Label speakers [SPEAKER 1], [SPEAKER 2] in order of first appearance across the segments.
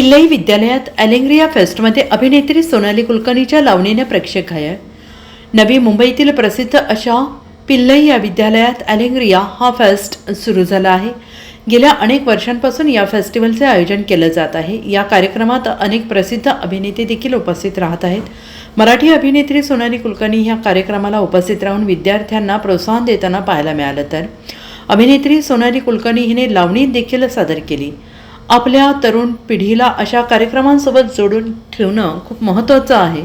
[SPEAKER 1] पिल्लई विद्यालयात अलेंग्रिया फेस्टमध्ये अभिनेत्री सोनाली कुलकर्णीच्या लावणीने प्रेक्षक घायल. नवी मुंबईतील प्रसिद्ध अशा पिल्लई या विद्यालयात अलेंग्रिया हा फेस्ट सुरू झाला आहे. गेल्या अनेक वर्षांपासून या फेस्टिवलचे आयोजन केलं जात आहे. या कार्यक्रमात अनेक प्रसिद्ध अभिनेते देखील उपस्थित राहत आहेत. मराठी अभिनेत्री सोनाली कुलकर्णी ह्या कार्यक्रमाला उपस्थित राहून विद्यार्थ्यांना प्रोत्साहन देताना पाहायला मिळालं तर. अभिनेत्री सोनाली कुलकर्णी हिने लावणी देखील सादर केली. आपल्या तरुण पिढीला अशा कार्यक्रमांसोबत जोडून ठेवणं खूप महत्त्वाचं आहे.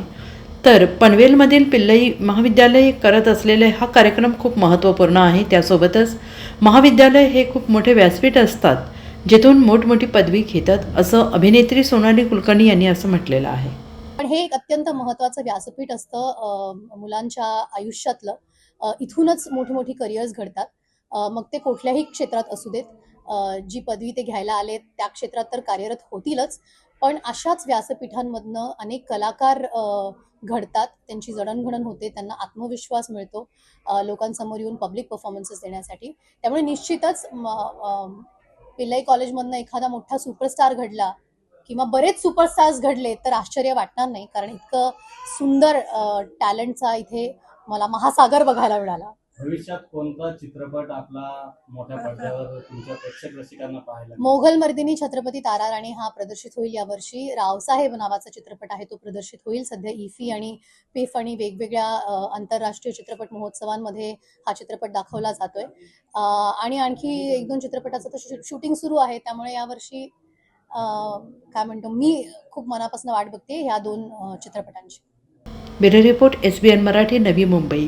[SPEAKER 1] तर पनवेलमधील पिल्लई महाविद्यालय करत असलेले हा कार्यक्रम खूप महत्त्वपूर्ण आहे. त्यासोबतच महाविद्यालय हे खूप मोठे व्यासपीठ असतात जिथून मोठमोठी पदवी घेतात असं अभिनेत्री सोनाली कुलकर्णी यांनी असं म्हटलेलं आहे.
[SPEAKER 2] पण हे एक अत्यंत महत्त्वाचं व्यासपीठ असतं मुलांच्या आयुष्यातलं. इथूनच मोठी मोठी करिअर्स घडतात मग ते कुठल्याही क्षेत्रात असू देत. जी पदवी ते घ्यायला आले त्या क्षेत्रात तर कार्यरत होतीलच. पण अशाच व्यासपीठांमधनं अनेक कलाकार घडतात. त्यांची जडणघडण होते त्यांना आत्मविश्वास मिळतो लोकांसमोर येऊन पब्लिक परफॉर्मन्सेस देण्यासाठी. त्यामुळे निश्चितच पिल्लाई कॉलेजमधनं एखादा मोठा सुपरस्टार घडला किंवा बरेच सुपरस्टार्स घडले तर आश्चर्य वाटणार नाही. कारण इतकं सुंदर टॅलेंटचा इथे मला महासागर बघायला मिळाला.
[SPEAKER 3] भविष्यात कोणता चित्रपट आपला मोठ्या पडद्यावर तुमच्या प्रेक्षक रसिकांना पाहायला मिळेल?
[SPEAKER 2] मोघल मर्दिनी छत्रपती तारा राणी हा प्रदर्शित होईल यावर्षी. रावसाहेब नावाचा चित्रपट आहे तो प्रदर्शित होईल. सध्या इफी आणि पिफ आणि वेगवेगळ्या आंतरराष्ट्रीय चित्रपट महोत्सवांमध्ये हा चित्रपट दाखवला जातोय. आणि आणखी एक दोन चित्रपटाचं तर शूटिंग सुरू आहे. त्यामुळे यावर्षी काय म्हणतो मी खूप मनापासून वाट बघते ह्या दोन चित्रपटांची.
[SPEAKER 1] Bureau report S B N Marathi Navi Mumbai.